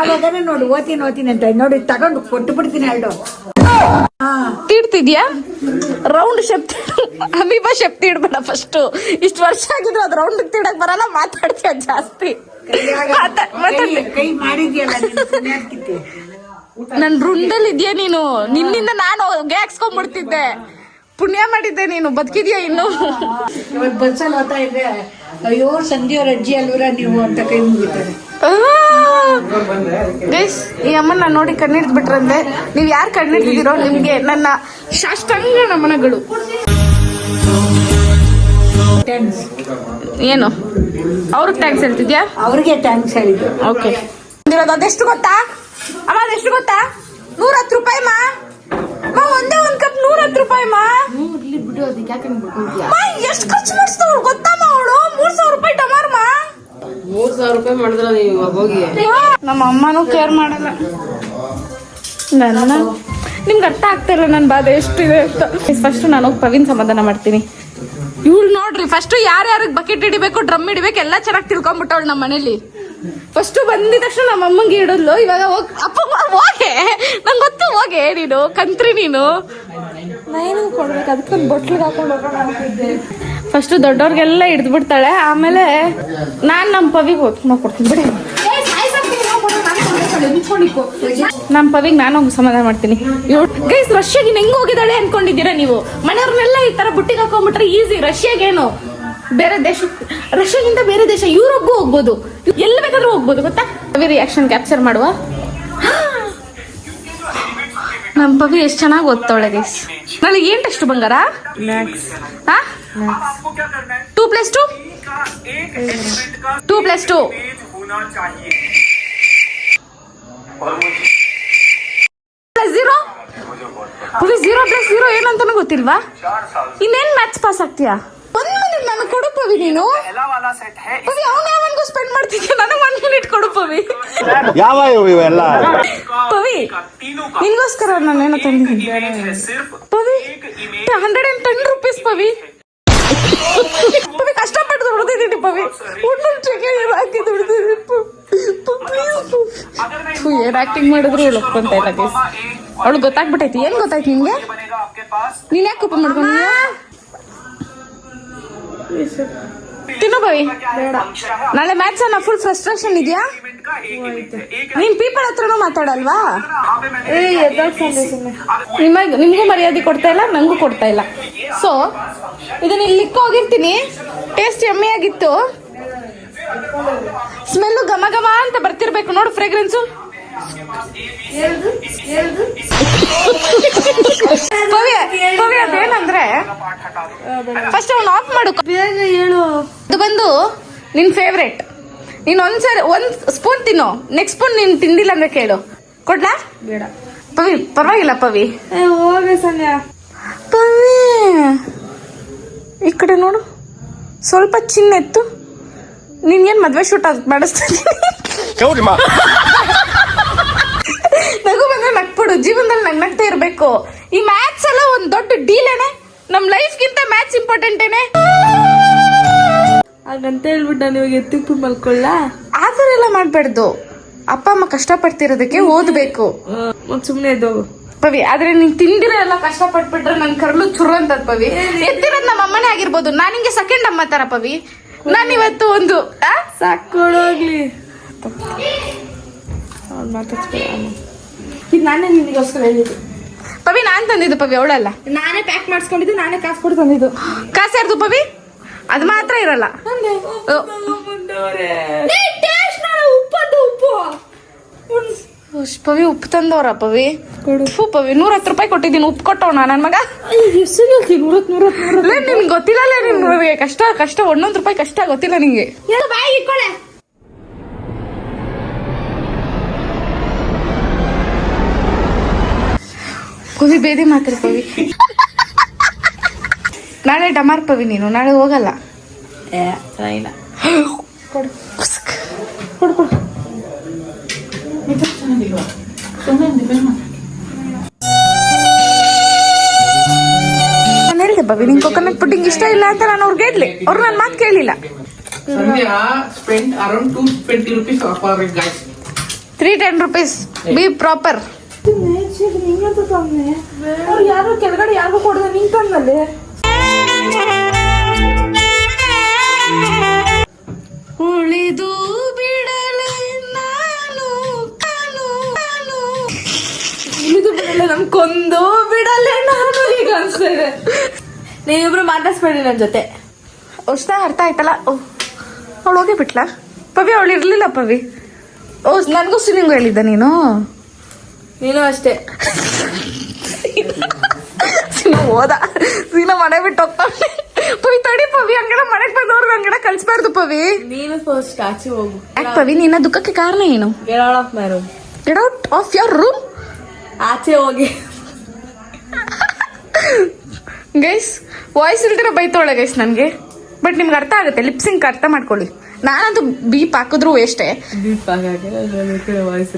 ಯಾವಾಗನ ನೋಡು ಓದ್ತೀನಿ ಓದ್ತೀನಿ ಅಂತ ನೋಡಿ ತಗೊಂಡು ಕೊಟ್ಟು ಬಿಡ್ತೀನಿ ಎರಡು. ತೀಡ್ತಿದ್ಯಾ ರೌಂಡ್ ಶೆಪ್ ಅಮೀಬಾ ಶೆಪ್ ತೀಡ್ಬೇಡ ಫಸ್ಟ್ ಇಷ್ಟು ವರ್ಷ ಆಗಿದ್ರು ಅದು ರೌಂಡ್ ತೀಡಕ್ ಬರಲ್ಲ ಮಾತಾಡ್ತೀಯ ಜಾಸ್ತಿ. ಕೈ ಮಾಡಿದ್ಯಲ್ಲ ನೀನು ರುಂಡಲ್ ಇದೆಯಾ ನೀನು? ನಿನ್ನಿಂದ ನಾನು ಗ್ಯಾಕ್ಸ್ಕೊಂಡ್ಬಿಡ್ತಿದ್ದೆ ಪುಣ್ಯ ಮಾಡಿದ್ದೆ ನೀನು ಬದುಕಿದ್ಯಾ ಇನ್ನು? ಬಸ್ಸಲ್ಲಿ ಹೋಗ್ತಾ ಇದ್ದೆ ಅಯ್ಯೋ ಸಂಜೆಯವ್ರ ಅಜ್ಜಿ ಅಲ್ವರ ನೀವು ಅಂತ ಕೈ ಮುಗಿತಾರೆ ಗೈಸ್ ಈ ಅಮ್ಮನ ನೋಡಿ ಕಣ್ಣಿಡ್ದು ಬಿಟ್ರಂದೆ ನೀವ್ ಯಾರು ಕಣ್ಣಿಡ್ತಿದ್ದೀರೋ ನಿಮ್ಗೆ ನನ್ನ ಶಾಷ್ಟಾಂಗ ನಮನಗಳು. ಏನು? ಅವ್ರಿಗೆ ಟ್ಯಾಂಕ್ಸ್ ಹೇಳ್ತಿದ್ಯಾ? ಅವ್ರಿಗೆ ಥ್ಯಾಂಕ್ಸ್ ಹೇಳಿದ್ದು. ಓಕೆ ಅದೆಷ್ಟು ಗೊತ್ತಾ? ಅಮ್ಮ ಅದೆಷ್ಟು ಗೊತ್ತಾ? ನೂರ ಹತ್ತು ರೂಪಾಯಿ ಮಾ. ಒಂದೇ ಒಂದ್ ಕಪ್ ನೂರ ಹತ್ತು ರೂಪಾಯಿ ಮಾ. ಎಷ್ಟು ಖರ್ಚು ಮಾಡಿಸ್ತವಳು ಗೊತ್ತಮ್ಮ ಅವಳು? ಮೂರ್ ಸಾವಿರ ರೂಪಾಯಿ ಟಮಾರ್ ಮಾ. ಮೂರ್ ಸಾವಿರ ರೂಪಾಯಿ ಮಾಡಿದ್ರ ನೀವು ಹೋಗಿ. ನಮ್ಮ ಅಮ್ಮನೂ ಕೇರ್ ಮಾಡಲ್ಲ. ನನ್ನ ನಿಮ್ಗೆ ಅರ್ಥ ಆಗ್ತಾ ಇಲ್ಲ ನನ್ನ ಬಾಧೆ ಎಷ್ಟಿದೆ ಅಂತ. ಫಸ್ಟ್ ನಾನು ಪ್ರವೀಣ್ ಸಮಾಧಾನ ಮಾಡ್ತೀನಿ. ಇವ್ಳು ನೋಡ್ರಿ ಫಸ್ಟ್ ಯಾರ್ಯಾರಿಗೆ ಬಕೆಟ್ ಹಿಡಿಬೇಕು ಡ್ರಮ್ ಹಿಡಿಬೇಕು ಎಲ್ಲ ಚೆನ್ನಾಗಿ ತಿಳ್ಕೊಂಡ್ಬಿಟ್ಟವಳು ನಮ್ಮ ಮನೇಲಿ. ಫಸ್ಟ್ ಬಂದಿದ ತಕ್ಷಣ ನಮ್ಮ ಅಮ್ಮಂಗೆ ಹಿಡಿದ್ಲು ಇವಾಗ ಹೋಗ್ ಅಪ್ಪ ಹೋಗೆ. ನಂಗೆ ಗೊತ್ತು ಹೋಗೆ ನೀನು ಕಂತ್ರಿ ನೀನು. ನಾನು ಕೊಡ್ಬೇಕು? ಅದಕ್ಕೊಂದು ಬೊಟ್ಲಿಗೆ ಹಾಕೊಂಡು ಹೋಗೋಣ ಫಸ್ಟ್ ದೊಡ್ಡವ್ರಿಗೆಲ್ಲ ಹಿಡ್ದು ಬಿಡ್ತಾಳೆ ಆಮೇಲೆ ನಾನು ನಮ್ಮ ಪವಿಗೆ ಹೊತ್ಕೊಂಡು ಕೊಡ್ತೀನಿ ಬಿಡಿ. ನಮ್ಮ ಪವಿಗೆ ನಾನು ಹೋಗಿ ಸಮಾಧಾನ ಮಾಡ್ತೀನಿ. ಗೈಸ್ ರಷ್ಯಾಗಿ ಹೆಂಗ್ ಹೋಗಿದ್ದಾಳೆ ಅನ್ಕೊಂಡಿದ್ದೀರಾ ನೀವು? ಮನೆಯವ್ರನ್ನೆಲ್ಲ ಈ ತರ ಬುಟ್ಟಿಗೆ ಹಾಕೊಂಡ್ಬಿಟ್ರೆ ಈಸಿ ರಷ್ಯಾಗೇನು ಬೇರೆ ದೇಶ ರಷ್ಯಾಗಿಂತ ಬೇರೆ ದೇಶ ಯುರೋಪ್ಗೂ ಹೋಗ್ಬೋದು. ಎಲ್ಲಿ ಬೇಕಾದ್ರೂ ಹೋಗ್ಬೋದು ಗೊತ್ತಾ? ರಿಯಾಕ್ಷನ್ ಕ್ಯಾಪ್ಚರ್ ಮಾಡುವ. ನಮ್ಮ ಪವಿ ಎಷ್ಟು ಚೆನ್ನಾಗಿ ಓದ್ತಾವಳೆ ಗೈಸ್? ನನಗೆ ಏನ್ ಟೆಸ್ಟ್ ಬಂಗಾರ? ಹಾ two plus two two plus two plus zero Pavi zero plus zero ಏನಂತಾನು ಗೊತ್ತಿಲ್ವಾ? ಇನ್ನೇನ್ ಮ್ಯಾಥ್ಸ್ ಪಾಸ್ ಆಗ್ತೀಯಾ? ನನಗೆ ಕೊಡು ಪವಿ ನೀನು. ಪವಿ ಅವನ ಯಾವನ್ಗೂ ಸ್ಪೆಂಡ್ ಮಾಡ್ತಿದ್ದೆ ನನಗೆ ಒನ್ ಮಿನಿಟ್ ಕೊಡು ಪವಿ. ಯಾವ ಇವೆಲ್ಲ? ಪವಿ ನಿನ್ಗೋಸ್ಕರ ನಾನು ಏನೋ ತಂದಿದ್ದೀನಿ. Pavi hundred and ten rupees Pavi. Pavi ಕಷ್ಟಪಟ್ಟು ದುಡ್ದಿದ್ದೀನಿ ಪವಿ. ಒಂದೊಂದು ಚಿಕನ್ ಹಾಕಿ ದುಡ್ದಿದ್ದೀನಿ ಏನ್ ಆಕ್ಟಿಂಗ್ ಮಾಡಿದ್ರು ಅವಳು ಒಪ್ಕೊಂತ ಇಲ್ಲ ಗೈಸ್ ಅವಳು ಗೊತ್ತಾಗ್ಬಿಟ್ಟೈತಿ ಏನ್ ಗೊತ್ತಾಯ್ತು ನಿಮ್ಗೆ ನೀನ್ ಯಾಕೆ ಕೋಪ ಮಾಡ್ಕೊಂಡಿದ್ಯಾ ತಿನ್ನು ಪವಿ ನಾಳೆ ಮ್ಯಾಚ್ ಅನ್ನ ಫುಲ್ ಫ್ರಸ್ಟ್ರೇಷನ್ ಇದೆಯಾ? ನೀನ್ ಪೀಪಲ್ ಹತ್ರನೂ ಮಾತಾಡಲ್ವಾ? ನಿಮಗ್ ನಿಮ್ಗೂ ಮರ್ಯಾದೆ ಕೊಡ್ತಾ ಇಲ್ಲ ನಂಗೂ ಕೊಡ್ತಾ ಇಲ್ಲ. ಸೊ ಇದನ್ನ ಇಲ್ಲಿ ಹೋಗಿರ್ತೀನಿ. ಟೇಸ್ಟ್ ಎಮ್ಮೆಯಾಗಿತ್ತು ಸ್ಮೆಲ್ಲು ಘಮ ಘಮ ಅಂತ ಬರ್ತಿರ್ಬೇಕು. ನೋಡು ಫ್ರೇಗ್ರೆನ್ಸು ಅದೇನಂದ್ರೆ ಫಸ್ಟ್ ಅವ್ನು ಆಫ್ ಮಾಡು. ಹೇಳು ಅದು ಬಂದು ನಿನ್ ಫೇವ್ರೇಟ್ ನೀನ್ ಒಂದ್ಸರಿ ಒಂದ್ ಸ್ಪೂನ್ ತಿನ್ನು. ನೆಕ್ಸ್ಟ್ ಸ್ಪೂನ್ ನೀನ್ ತಿಂದಿಲ್ಲ ಅಂದ್ರೆ ಕೇಳು. ಕೊಡ್ಲಾ? ಬೇಡ. ಪವಿ ಪರವಾಗಿಲ್ಲ ಪವಿ. ಹೋಗಿ ಸಂಧ್ಯಾ ಪವಿ ಈ ಕಡೆ ನೋಡು. ಸ್ವಲ್ಪ ಚಿನ್ನ ಎತ್ತು ನಿನ್ಗೇನ್ ಮದ್ವೆ ಶೂಟ್ ಮಾಡಿಸ್ತೀನಿ? ನಗು ಬಂದ್ರೆ ನಗ್ಬಿಡು. ಜೀವನದಲ್ಲಿ ನಗ್ ನಗ್ತಾ ಇರ್ಬೇಕು. ಈ ಮ್ಯಾಥ್ಸ್ ಎಲ್ಲ ಒಂದ್ ದೊಡ್ಡ ಡೀಲೇನೆ ನಮ್ ಲೈಫ್ಗಿಂತ ಮ್ಯಾಥ್ಸ್ ಇಂಪಾರ್ಟೆಂಟ್ ಏನೆ? ಹಾಗಂತ ಹೇಳ್ಬಿಟ್ಟು ನಾನು ಇವಾಗ ಎತ್ತಿಪ್ಪು ಮಲ್ಕೊಳ್ಳ? ಆತರ ಥರ ಎಲ್ಲ ಮಾಡ್ಬಾರ್ದು. ಅಪ್ಪ ಅಮ್ಮ ಕಷ್ಟಪಡ್ತಿರೋದಕ್ಕೆ ಓದ್ಬೇಕು. ಸುಮ್ನೆ ಸುಮ್ಮನೆ ಇದು ಪವಿ ಆದ್ರೆ ನೀನ್ ತಿಂದಿರೋ ಎಲ್ಲ ಕಷ್ಟ ಪಟ್ಬಿಟ್ರೆ ನನ್ ಕರ್ಲು ಚುರು ಅಂತ ಪವಿ. ಎತ್ತಿರೋದ್ ನಮ್ಮ ಅಮ್ಮನೇ ಆಗಿರ್ಬೋದು. ನಾನು ಹಿಂಗೆ ಸೆಕೆಂಡ್ ಅಮ್ಮ ತರ ಪವಿ. ನಾನು ಇವತ್ತು ಒಂದು ಆ? ಸಾಕೊಡೋಗ್ಲಿ ಅವ್ನು ಮಾತಾಡ್ಸ್ಬೇಡ ಇದು ನಾನೇ ನಿನಗೋಸ್ಕರ ಹೇಳಿದ್ದು. ಪವಿ ನಾನು ತಂದಿದ್ದು ಪವಿ ಅವಳಲ್ಲ. ನಾನೇ ಪ್ಯಾಕ್ ಮಾಡಿಸ್ಕೊಂಡಿದ್ದು ನಾನೇ ಕಾಸು ಕೊಟ್ಟು ತಂದಿದ್ದು. ಕಾಸು ಯಾರ್ದು ಪವಿ? ಅದು ಮಾತ್ರ ಇರಲ್ಲ. ಉಪ್ಪು. ಪವಿ ಉಪ್ಪು ತಂದವ್ರ ಪವಿ? ಉಪ್ಪು ಪವಿ ನೂರ ಹತ್ತು ರೂಪಾಯಿ ಕೊಟ್ಟಿದ್ದೀನಿ ಉಪ್ಪು ಕೊಟ್ಟವಣ ನನ್ನ ಮಗ? ನಿನ್ಗೆ ಗೊತ್ತಿಲ್ಲ ನಿನ್ಗೆ ಕಷ್ಟ ಕಷ್ಟ ಒಂದೊಂದು ರೂಪಾಯಿ ಕಷ್ಟ ಗೊತ್ತಿಲ್ಲ ನಿಂಗೆ. ಪವಿ ಬೇದಿ ಮಾತ್ರ ಪವಿ. ನಾಳೆ ಡಮಾರ್ ಪವಿ ನೀನು ನಾಳೆ ಹೋಗಲ್ಲ. ಕೊಡು. digo, ನಿಂಗೆ ಕೊಕೊನಟ್ ಪುಡ್ಡಿಂಗ್ ಇಷ್ಟ ಇಲ್ಲ ಅಂತ ನಾನು ಅವ್ರಿಗೆ ಹೇಳಲಿ ಅವ್ರು ನನ್ನ ಮಾತು ಕೇಳಿಲ್ಲ. Three ten rupees be proper ಅವ್ರು ಯಾರು ಕೆಳಗಡೆ ಯಾರಿಗೂ ಕೊಡದೆ ನಿಂತಲ್ಲೇ ಮಾತಾಡ್ಸ್ಬೇಡಿ ನನ್ನ ಜೊತೆ. ಅಷ್ಟ ಅರ್ಥ ಆಯ್ತಲ್ಲ? ಅವಳು ಹೋಗಿ ಬಿಟ್ಲಾ? ಪವಿ ಅವಳು ಇರ್ಲಿಲ್ಲ ಪವಿ. ಓ ನನಗೂ ಸ್ವಿಮ್ಮಿಂಗ್ ಹೇಳಿದ್ದ ನೀನು? ನೀನು ಅಷ್ಟೇ. ಸೀನಾ ಹೋದ. ಸೀನಾ ಮನೆ ಬಿಟ್ಟು ಹೋಗ್ತಾನೆ ಪವಿ ತಡಿ ಪವಿ ಹಂಗಡ ಮನೆಗೆ ಬಂದವ್ರು ಹಂಗಡ ಕಳ್ಸ್ಬಾರ್ದು ಪವಿ. ನೀನು ಫಸ್ಟ್ ಆಚೆ ಹೋಗು. ಯಾಕೆ ಪವಿ ನಿನ್ನ ದುಃಖಕ್ಕೆ ಕಾರಣ ಏನು? Get out of my room get out of your room ಆಚೆ ಹೋಗಿ. ಗೈಸ್ ವಾಯ್ಸ್ ಇಲ್ದಿರ ಬೈತೋಳೆ ಗೈಸ್ ನನಗೆ. ಬಟ್ ನಿಮ್ಗೆ ಅರ್ಥ ಆಗುತ್ತೆ ಲಿಪ್ಸಿಂಗ್ ಅರ್ಥ ಮಾಡ್ಕೊಳ್ಳಿ. ನಾನಂತೂ ಬೀಪ್ ಹಾಕಿದ್ರು ಎಷ್ಟೇ ಬೀಪ್ ವಾಯ್ಸ್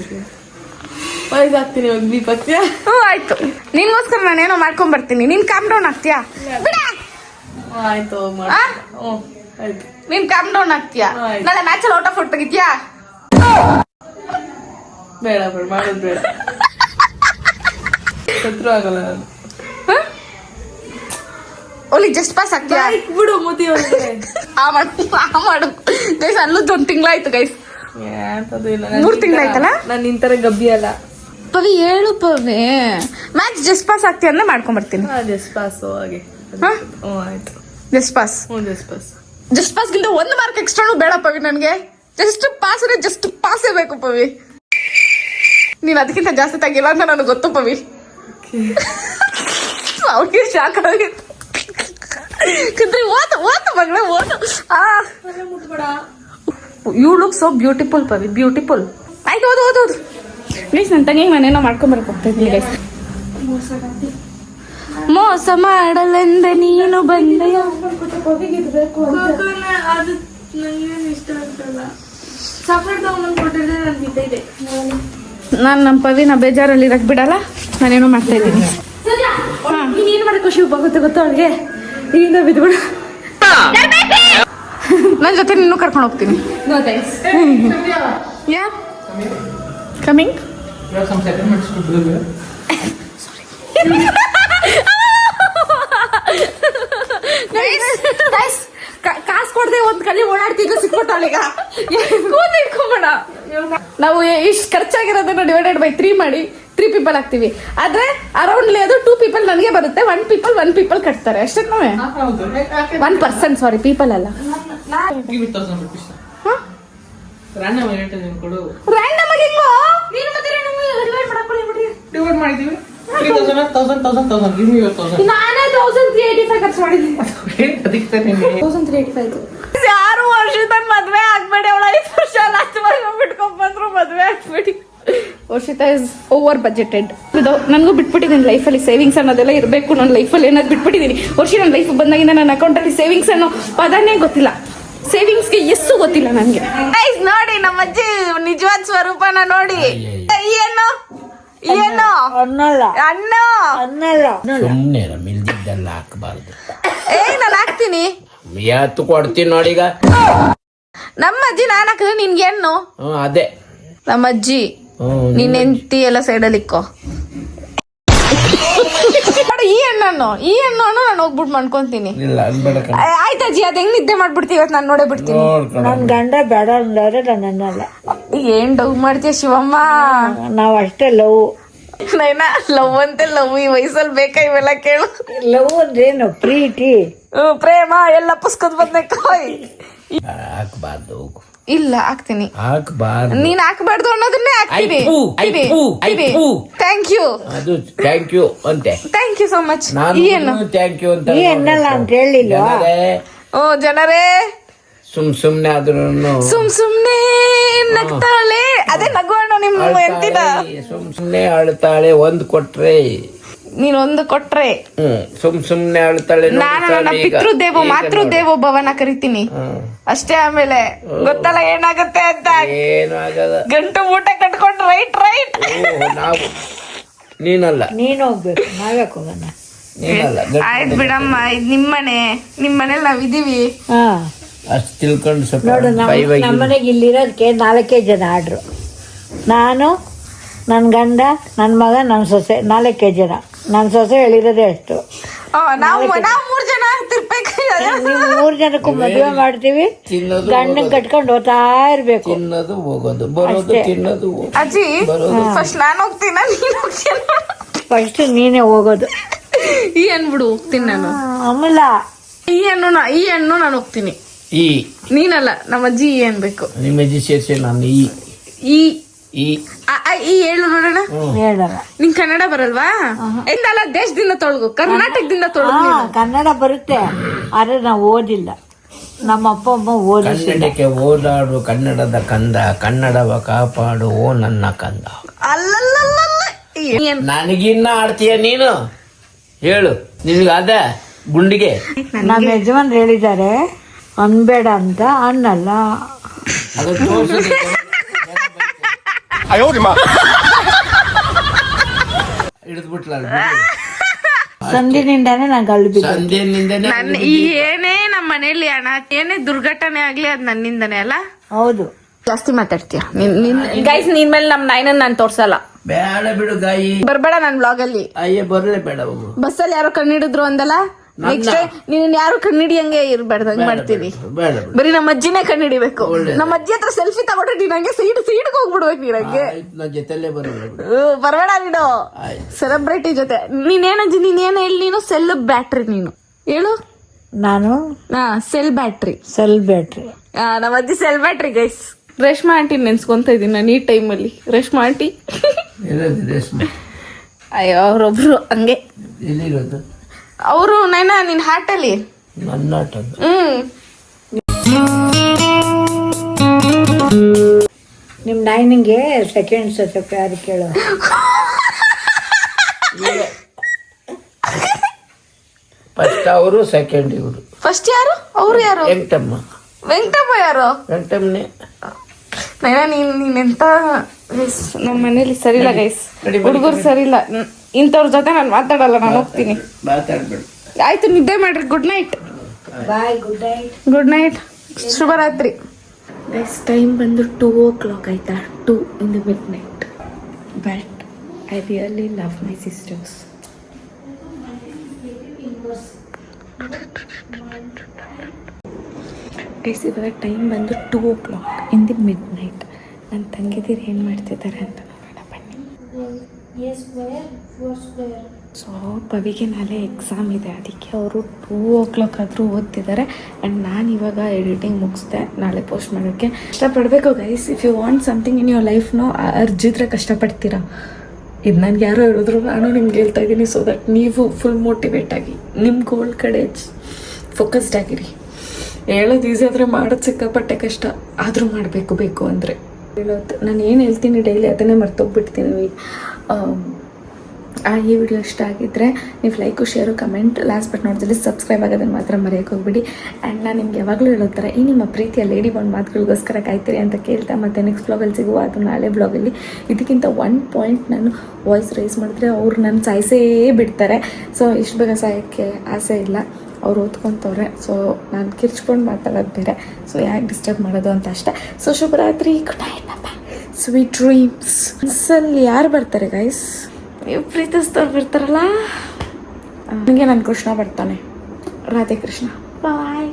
ವಾಯ್ಸ್ ಹಾಕ್ತೀನಿ ಇವಾಗ ಬೀಪ್ ಹಾಕ್ತೀಯಾ? ಹ್ಞೂ ಆಯ್ತು. ನಿನ್ಗೋಸ್ಕರ ನಾನೇನೋ ಮಾಡ್ಕೊಂಬರ್ತೀನಿ. ಬರ್ತೀನಿ ನಿನ್ ಕಾಮ್ ಡೌನ್ ಆಗ್ತೀಯಾ? ಬಿಡ. ಆಯ್ತು ನೀನ್ ಕಾಮ್ ಡೌನ್ ಆಗ್ತೀಯಾ. ನಾಳೆ ಮ್ಯಾಚಲ್ಲಿ ಔಟ್ ಆಫ್ ಔಟ್ ತೆಗಿತೀಯಾ? ಬೇಡ ಬೇಡ ಮಾಡೋದು ಬೇಡ. ಶತ್ರು ಆಗಲ್ಲ ನಾನು. ಓಲಿ ಜಸ್ಟ್ ಪಾಸ್ ಆಗ್ತೀಯಾ ಆಯ್ತು ಬಿಡು ಮುದಿ ಒಂದು ಆ ಮಾಡು ಆ ಮಾಡು. ಗೈಸ್ ಅಲ್ಲದ್ದು ಒಂದು ತಿಂಗಳಾಯ್ತು ಗೈಸ್ ಎಂತದು ಇಲ್ಲ. ಮೂರ್ ತಿಂಗ್ಳಾಯ್ತಲ್ಲ? ನಾನು ನಿಂತರ ಗಬ್ಬಿ ಅಲ್ಲ. ಪವಿ ಹೇಳು ಪವಿ. ಮ್ಯಾಚ್ ಜಸ್ಟ್ ಪಾಸ್ ಆಗ್ತೀಯ ಅಂದ್ರೆ ಮಾಡ್ಕೊಂಡ್ ಬರ್ತೀನಿ ಹಾ ಜಸ್ಟ್ ಪಾಸ್ ಹಾಗೆ. ಹಾ? ಹ್ಞೂ ಆಯ್ತು. ಜಸ್ಟ್ ಪಾಸ್ ಹ್ಞೂ ಜಸ್ಟ್ ಪಾಸ್ ಜಸ್ಟ್ ಪಾಸ್ ಗಿಂತ ಒಂದು ಮಾರ್ಕ್ ಎಕ್ಸ್ಟ್ರಾನು ಬೇಡ ಪವಿ ನನಗೆ. ಜಸ್ಟ್ ಪಾಸ್ ಅಂದ್ರೆ ಜಸ್ಟ್ ಪಾಸೇ ಬೇಕು ಪವಿ. ನೀನ್ ಅದಕ್ಕಿಂತ ಜಾಸ್ತಿ ತೆಗಿಲ್ಲ ಅಂತ ನನಗೆ ಗೊತ್ತು ಪವಿ. ಅವ್ರಿಗೆ ಶಾಕ್ ಆಗಿತ್ತು. ಕದ್ರಿ ಓದು ಓದು ಮಗಳ ಓದು. ಆ. You look so beautiful Pavi beautiful ಆಯ್ತು ಓದು ಓದು ಓದು. ಪ್ಲೀಸ್ ನನ್ನ ತಂಗಿ ಮನೇನೋ ಮಾಡ್ಕೊಂಬರಕ್ಕೆ ಹೋಗ್ತಾ ಇದ್ದೀನಿ ಗೈಸ್ ಮೋಸ ಮಾಡಲೆಂದ ನೀನು ಬಂದೆಯ? ನಾನು ನಾನು ನಮ್ಮ ಪವಿನ ಬೇಜಾರಲ್ಲಿ ಇರಕ್ ಬಿಡಲ್ಲ ನಾನೇನೋ ಮಾಡ್ತಾ ಇದ್ದೀನಿ. ನೀನ್ ಏನ್ ಮಾಡಕ್ ಖುಷಿ ಗೊತ್ತು ಗೊತ್ತು ಅವಳಿಗೆ? ಇಲ್ಲಿಂದ ಬಿದ್ಬಿಡ. ನನ್ನ ಜೊತೆ ನಿನ್ನೂ ಕರ್ಕೊಂಡು ಹೋಗ್ತೀನಿ. ನೋ ಥ್ಯಾಂಕ್ಸ್ ಯಾ? ಕಮಿಂಗ್ ಕಾಸು ಕೊಡದೆ ಒಂದ್ ಕಲಿ ಓಡಾಡ್ತಿದ್ರು ಸಿಕ್ಬಿಟ್ಟವಳೀಗ ಕೂತ್ ಇಟ್ಕೊಂಬೇಡ ನಾವು ಇಷ್ಟು ಖರ್ಚಾಗಿರೋದನ್ನ ಡಿವೈಡೆಡ್ ಬೈ ತ್ರೀ ಮಾಡಿ. ತ್ರೀ ಪೀಪಲ್ ಆಗ್ತೀವಿ. ಆದ್ರೆ ಅರೌಂಡ್ಲಿ ಅದು ಟೂ ಪೀಪಲ್ ನನಗೆ ಬರುತ್ತೆ. ಒನ್ ಪೀಪಲ್ ಒನ್ ಪೀಪಲ್ ಕಟ್ತಾರೆ. ಅಷ್ಟೇ ಒನ್ ಪರ್ಸನ್ ಸಾರಿ ಪೀಪಲ್ ಅಲ್ಲ. ಯಾರು ವರ್ಷದ ಮದ್ವೆ ಆಗ್ಬೇಡಿ. ಅವಳ ಐದು ವರ್ಷ ವರ್ಷ ಬಿಟ್ಕೊಂಡ್ ಬಂದ್ರು ಮದ್ವೆ ಆಗ್ಬೇಡಿ. ವರ್ಷಿತ ಇಸ್ ಓವರ್ ಬಜೆಟೆಡ್ ನನಗೂ ಬಿಟ್ಬಿಟ್ಟಿದ್ದೀನಿ ಲೈಫಲ್ಲಿ ಸೇವಿಂಗ್ಸ್ ಅನ್ನೋದೆಲ್ಲ ಇರಬೇಕು ನನ್ನ ಲೈಫಲ್ಲಿ ಏನಾದ್ರು ಬಿಟ್ಬಿಟ್ಟಿದ್ದೀನಿ. ವರ್ಷ ನನ್ನ ಲೈಫ್ ಬಂದಾಗಿಂದ ನನ್ನ ಅಕೌಂಟಲ್ಲಿ ಸೇವಿಂಗ್ಸ್ ಅನ್ನೋ ಪದನೇ ಗೊತ್ತಿಲ್ಲ. ಸೇವಿಂಗ್ಸ್ಗೆ ಎಷ್ಟು ಗೊತ್ತಿಲ್ಲ ನನಗೆ. ನೋಡಿ ನಮ್ಮ ಅಜ್ಜಿ ನಿಜವಾದ ಸ್ವರೂಪನ ನೋಡಿ. ಏನು ಏನು ಅನ್ನಲ್ಲ ಅಣ್ಣ ಅನ್ನಲ್ಲ ಸುಮ್ಮನೆ ಮಿಲ್ದಿದ್ದೆಲ್ಲ ಹಾಕಬಾರ್ದು ಏ ನಾನು ಹಾಕ್ತೀನಿ ಯಾತು ಕೊಡ್ತೀನಿ ನೋಡೀಗ ನಮ್ಮ ಅಜ್ಜಿ ನಾನು ಹಾಕಿದ್ರೆ ನಿನ್ಗೇನು ಹ್ಞೂ ಅದೇ ನಮ್ಮ ಅಜ್ಜಿ ಹ್ಞೂ ನಿನ್ ಹೆಂಡತಿ ಎಲ್ಲ ಸೈಡಲ್ಲಿ ಇಕ್ಕೋ ಈ ಹಣ್ಣನ್ನು ಈ ಹಣ್ಣನ್ನು ನಾನು ಹೋಗ್ಬಿಟ್ಟು ಮಾಡ್ಕೊಂತೀನಿ. ಇಲ್ಲ ಅನ್ಬೇಡ ಕಣ. ಅಜ್ಜಿ ಅದ್ ಹೆಂಗ್ ನಿದ್ದೆ ಮಾಡ್ಬಿಡ್ತೀವಿ ಇವತ್ತು ನಾನು ನೋಡೇ ಬಿಡ್ತೀನಿ. ನನ್ ಗಂಡ ಬೇಡ ಅಂದ್ರೆ ನನ್ನಲ್ಲ ಏನ್ ಡೌ ಮಾಡ್ತೀಯ ಶಿವಮ್ಮ? ನಾವ್ ಅಷ್ಟೇ ಲವ್. ನೈನಾ ಲವ್ ಅಂತೆ ಲವ್ ಈ ವಯಸ್ಸಲ್ಲಿ ಬೇಕಾ ಇವೆಲ್ಲ ಕೇಳು. ಲವ್ ಅಂದ್ರೇನು? ಪ್ರೀತಿ. ಹ್ಮ್, ಪ್ರೇಮ ಎಲ್ಲ ಪುಸ್ಕದ್ ಬದ್ನೆಕಾಯ್ ಹಾಕ್ಬಾರ್ದು ಹೋಗು. ಇಲ್ಲ ಹಾಕ್ತೀನಿ. ಹಾಕ್ಬಾರ್ದು. ನೀನ್ ಹಾಕ್ಬಾರ್ದು ಅನ್ನೋದನ್ನೇ ಹಾಕ್ತೀನಿ ಐ ಪೂ, ಐ ಪೂ, ಐ ಪೂ. ಥ್ಯಾಂಕ್ ಯು ಅದು ಥ್ಯಾಂಕ್ ಯು ಅಂತೆ. ಥ್ಯಾಂಕ್ ಯು ಸೋ ಮಚ್ ನಾನು ಏನು? ಥ್ಯಾಂಕ್ ಯು ಅಂತ ನೀ ಅನ್ನಲ್ಲ ಅಂತ ಹೇಳಿಲ್ವಾ ಓ ಜನರೇ. ಸುಮ್ ಸುಮ್ನೆ ಆದ್ರೂ ಸುಮ್ ಸುಮ್ನೆ ನಗ್ತಾಳೆ. ಅದೇ ನಗುವಣ್ಣ ನಿಮ್ ಎಂತಿನ ಸುಮ್ ಸುಮ್ನೆ ಅಳ್ತಾಳೆ ಒಂದ್ ಕೊಟ್ರೆ ನೀನ್ ಒಂದು ಕೊಟ್ರೆ ಸುಮ್ ಸುಮ್ನೆ ಅಳ್ತಾಳೆ ನಾನು ನನ್ನ. ಪಿತೃದೇವೋ ಈಗ ಮಾತೃದೇವೋ ಭವನ ಕರಿತೀನಿ. ಅಷ್ಟೇ ಆಮೇಲೆ ಗೊತ್ತಲ್ಲ ಏನಾಗುತ್ತೆ ಅಂತ. ಏನು ಆಗದ ಗಂಟು ಊಟ ಕಟ್ಕೊಂಡು ರೈಟ್ ರೈಟ್. ಓ ನಾವು ನೀನಲ್ಲ. ನೀನ್ ಹೋಗ್ಬೇಕು ನಾವ್ಯಾಕೆ ಹೋಗೋಣ. ಏನಲ್ಲ ಆಯ್ತು ಬಿಡಮ್ಮ ಇದು ನಿಮ್ಮನೆ ನಿಮ್ಮನೇಲಿ ನಾವಿದೀವಿ ಹಾ. ಅಷ್ಟು ತಿಳ್ಕೊಂಡು ಸ್ವಲ್ಪ ನೋಡು ನಮ್ಮ ಭಯವಾಗಿ ನಮ್ಮ ಮನೆಗೆ ಇಲ್ಲಿರೋದಕ್ಕೆ ನಾಲ್ಕೇ ಜನ ಆಡ್ರು. ನಾನು ನನ್ನ ಗಂಡ ನನ್ನ ಮಗ ನನ್ನ ಸೊಸೆ ನಾಲ್ಕೇ ಜನ. ನನ್ನ ಸೊಸೆ ಹೇಳಿರೋದೇ ಅಷ್ಟು. ಆ, ನಾವು ನಾವು ಮೂರ್ ಜನ ತಿರ್ಬೇಕು ನೀವು ಮೂರು ಜನಕ್ಕೂ ಮದುವೆ ಮಾಡ್ತೀವಿ. ತಿನ್ನೋದು ಗಂಡನ್ ಕಟ್ಕೊಂಡು ಹೋಗ್ತಾ ಇರ್ಬೇಕು. ತಿನ್ನೋದು ಹೋಗೋದು. ಬರೋದು ತಿನ್ನೋದು ಹೋಗೋದು. ಅಜ್ಜಿ ಫಸ್ಟ್ ನಾನು ಹೋಗ್ತೀನಿ ನೀನ್ ಹೋಗ್ತೀನ? ಫಸ್ಟ್ ನೀನೇ ಹೋಗೋದು. ಈ ಅನ್ಬಿಡು ಹೋಗ್ತೀನಿ ನಾನು. ಅಮಲ ಈ ಹಣ್ಣು ನಾ- ಈ ಹಣ್ಣು ನಾನು ಹೋಗ್ತೀನಿ. ಈ. ನೀನಲ್ಲ ನಮ್ಮ ಅಜ್ಜಿ ಈ ಅನ್ಬೇಕು. ನಿಮ್ಮ ಅಜ್ಜಿ ಸೇರಿಸಿ ನಾನು ಈ. ಈ. ಈ ಆ, ಆ, ಈ ಹೇಳು ನೋಡೋಣ. ಹೇಳಲ್ಲ ನಿಂಗ್ ಕನ್ನಡ ಬರಲ್ವಾ? ಎಂದಲ್ಲ ದೇಶದಿಂದ ತೊಳಗು ಕರ್ನಾಟಕದಿಂದ ತೊಳಗು ಹಾ ಕನ್ನಡ ಬರುತ್ತೆ. ಆದ್ರೆ ನಾವು ಓದಿಲ್ಲ. ನಮ್ಮ ಅಪ್ಪ ಅಮ್ಮ ಓದಿಸಿಲ್ಲ. ಕನ್ನಡಕ್ಕೆ ಓದಾಡು ಕನ್ನಡದ ಕಂದ ಕನ್ನಡವ ಕಾಪಾಡು ಓ ನನ್ನ ಕಂದ. ಅಲ್ಲಲ್ಲ ಏನ್ ನನಗಿನ್ನ ಆಡ್ತೀಯ ನೀನು? ಹೇಳು ನಿನಗೆ ಅದ ಗುಂಡಿಗೆ? ನಮ್ಮ ಯಜಮಾನ್ ಹೇಳಿದ್ದಾರೆ ಅನ್ಬೇಡ ಅಂತ ಅನ್ನಲ್ಲ. ಅದು ತೋರ್ಸೋದು ನಿಮ್ಮ ಸಂದಿನಿಂದಾನೇ ನಂಗೆ ಅಳ್ಳು ಬಿದ್ದು ಸಂಜೆನಿಂದನೇ ನನ್ನ ಈ ಏನೇ ನಮ್ಮ ಮನೇಲಿ ಅಣ್ಣ ಏನೇ ದುರ್ಘಟನೆ ಆಗ್ಲಿ ಅದ್ ನನ್ನಿಂದನೇ ಅಲ್ಲ? ಹೌದು. ಜಾಸ್ತಿ ಮಾತಾಡ್ತೀಯ. ಗೈಸ್ ನಿನ್ ಮೇಲೆ ನಮ್ ನಾಯಿನ ನಾನು ತೋರ್ಸಲ್ಲ. ಬೇಡ ಬಿಡು ಗಾಯಿ. ಬರ್ಬೇಡ ನನ್ ಬ್ಲಾಗ್ ಅಲ್ಲಿ. ಅಯ್ಯ ಬರಲೇ ಬೇಡ ಹೋಗು. ಬಸ್ಸಲ್ಲಿ ಯಾರೋ ಕಣ್ಣಿಡಿದ್ರು ಅಂದಲ್ಲ? ನೆಕ್ಸ್ಟ್ ನೀನ್ ಯಾರು ಕಣ್ಣಿಡಿಯಂಗೆ ಇರ್ಬಾರ್ದಂಗ್ ಮಾಡ್ತೀನಿ. ಬೇಡ ಬಿಡು ಬರೀ ನಮ್ಮ ಅಜ್ಜಿನೇ ಕಣ್ಣಿಡಿಬೇಕು ನಮ್ಮ ಅಜ್ಜಿ ಹತ್ರ ಸೆಲ್ಫಿ ತಗೊಂಡ್ರೆ ನೀನ್ ಸೀಟ್ ಸೀಟ್ ಸೈಡ್ಗೆ ಹೋಗ್ಬಿಡ್ಬೇಕು ನೀನ್ ಹಂಗೆ. ಆಯ್ತು ನಾ ಜೊತೆಲೇ ಬರೋಲ್ಲ ಬಿಡು ಹ್ಮ್, ಬರ್ಬೇಡ ನೀನು. ಆಯ್ತು. ಸೆಲೆಬ್ರಿಟಿ ಜೊತೆ. ನೀನೇನಜ್ಜಿ ನೀನೇನು ಹೇಳಿ ನೀನು? ಸೆಲ್ ಬ್ಯಾಟ್ರಿ ನೀನು. ಹೇಳು. ನಾನು? ಹಾ ಸೆಲ್ ಬ್ಯಾಟ್ರಿ ಸೆಲ್ ಬ್ಯಾಟ್ರಿ ನಮ್ಮ ಅಜ್ಜಿ cell battery guys Reshma aunty ನೆನ್ಸ್ಕೊಂತ ಇದೀನಿ ನಾನು ಈ ಟೈಮಲ್ಲಿ ರೇಷ್ಮಾ ಆಂಟಿ. ರೇಷ್ಮೆ? ಅಯ್ಯೋ ಅವ್ರೊಬ್ರು ಹಂಗೆ. ಎಲ್ಲಿರೋದು? ಅವರು ನೈನಾ ನಿನ್ ಹಾರ್ಟಲ್ಲಿ ನನ್ನ ಆಟದ್ದು ಹ್ಮ್. ನಿಮ್ಮ ನೈನಿಗೆ ಸೆಕೆಂಡ್ ಸತ್ಯ ಯಾರು ಕೇಳೋ? ಫಸ್ಟ್ ಅವರು ಸೆಕೆಂಡ್ ಇವರು. ಫಸ್ಟ್ ಯಾರು? ಅವ್ರು ಯಾರು? ವೆಂಕಟಮ್ಮ. ವೆಂಕಟಮ್ಮ ಯಾರು? ವೆಂಕಟಮ್ಮನೆ. ನೈನಾ ನೀನ್ ನೀನ್ ಎಂತ ನಮ್ಮ ಮನೇಲಿ ಸರಿ ಇಲ್ಲ ಗೈಸ್ ಹುಡುಗರು ಸರಿ ಇಲ್ಲ ಇಂಥವ್ರ ಜೊತೆ ನಾನು ಮಾತಾಡಲ್ಲ ನಾನು ಹೋಗ್ತೀನಿ. ಮಾತಾಡ್ಬೇಡ. ಆಯ್ತು ನಿದ್ದೆ ಮಾಡ್ರಿ. Good night bye good night good night ಶುಭರಾತ್ರಿ. ನೆಕ್ಸ್ಟ್ ಟೈಮ್ ಬಂದು ಟೂ ಓ ಕ್ಲಾಕ್ ಆಯ್ತಾ? Two in the midnight but I really love my sisters guys ಇವಾಗ ಟೈಮ್ ಬಂದು two o'clock in the midnight ನನ್ನ ತಂಗಿದಿರು ಏನು ಮಾಡ್ತಿದ್ದಾರೆ ಅಂತ? ಸೊ ಪವಿಗೆ ನಾಳೆ ಎಕ್ಸಾಮ್ ಇದೆ. ಅದಕ್ಕೆ ಅವರು ಟೂ ಓ ಕ್ಲಾಕ್ ಆದರೂ ಓದ್ತಿದ್ದಾರೆ. ಆ್ಯಂಡ್ ನಾನು ಇವಾಗ ಎಡಿಟಿಂಗ್ ಮುಗಿಸ್ದೆ. ನಾಳೆ ಪೋಸ್ಟ್ ಮಾಡೋಕ್ಕೆ. ಇಷ್ಟಪಡಬೇಕು guys if you want something in your ಲೈಫ್ನೋ ಅರ್ಜಿದ್ರೆ ಕಷ್ಟಪಡ್ತೀರಾ? ಇದು ನನಗೆ ಯಾರೋ ಹೇಳಿದ್ರು. ನಾನು ನಿಮ್ಗೆ ಹೇಳ್ತಾ ಇದ್ದೀನಿ ಸೊ ದಟ್ ನೀವು ಫುಲ್ ಮೋಟಿವೇಟ್ ಆಗಿ ನಿಮ್ಮ ಗೋಲ್ ಕಡೆ ಫೋಕಸ್ಡ್ ಆಗಿರಿ. ಹೇಳೋದು ಈಸಿ ಆದರೆ ಮಾಡೋದು ಸಿಕ್ಕಾಪಟ್ಟೆ ಕಷ್ಟ. ಆದರೂ ಮಾಡಬೇಕು, ಬೇಕು ಅಂದರೆ. ಹೇಳೋದು ನಾನು ಏನು ಹೇಳ್ತೀನಿ ಡೈಲಿ ಅದನ್ನೇ ಮರ್ತೋಗ್ಬಿಡ್ತೀನಿ. ಈ ವಿಡಿಯೋ ಇಷ್ಟ ಆಗಿದ್ದರೆ ನೀವು like share comment last but ನೋಡಿದಲ್ಲಿ subscribe ಆಗೋದನ್ನು ಮಾತ್ರ ಮರೆಯೋಕೆ ಹೋಗ್ಬಿಡಿ. ಆ್ಯಂಡ್ ನಾನು ನಿಮ್ಗೆ ಯಾವಾಗಲೂ ಹೇಳೋ ಥರ ಈ ನಿಮ್ಮ ಪ್ರೀತಿಯ ಲೇಡಿ ಒಂದು ಮಾತುಗಳಿಗೋಸ್ಕರ ಕಾಯ್ತೀರಿ ಅಂತ ಕೇಳ್ತಾ ಮತ್ತೆ ನೆಕ್ಸ್ಟ್ ಬ್ಲಾಗಲ್ಲಿ ಸಿಗುವ ಅದು ನಾಳೆ ಬ್ಲಾಗಲ್ಲಿ ಇದಕ್ಕಿಂತ ಒನ್ ಪಾಯಿಂಟ್ ನಾನು ವಾಯ್ಸ್ ರೈಸ್ ಮಾಡಿದ್ರೆ ಅವ್ರು ನನ್ನ ಸಾಯಿಸೇ ಬಿಡ್ತಾರೆ. ಸೊ ಇಷ್ಟು ಬೇಗ ಸಾಯೋಕ್ಕೆ ಆಸೆ ಇಲ್ಲ. ಅವ್ರು ಓದ್ಕೊತವ್ರೆ. ಸೊ ನಾನು ಕಿರ್ಚ್ಕೊಂಡು ಮಾತಾಡೋದು ಬೇರೆ. ಸೊ ಯಾಕೆ ಡಿಸ್ಟರ್ಬ್ ಮಾಡೋದು ಅಂತ ಅಷ್ಟೇ. ಸೊ ಶುಭರಾತ್ರಿ. ಗುಡ್ ನೈಟ್ ಸ್ವೀಟ್ ಡ್ರೀಮ್ಸ್ ಮನಸ್ಸಲ್ಲಿ ಯಾರು ಬರ್ತಾರೆ ಗೈಸ್ ನೀವು ಪ್ರೀತಿಸ್ತವ್ರು ಬರ್ತಾರಲ್ಲ? ನನಗೆ ನನ್ನ ಕೃಷ್ಣ ಬರ್ತಾನೆ. ರಾಧೆ ಕೃಷ್ಣ. ಬಾಯ್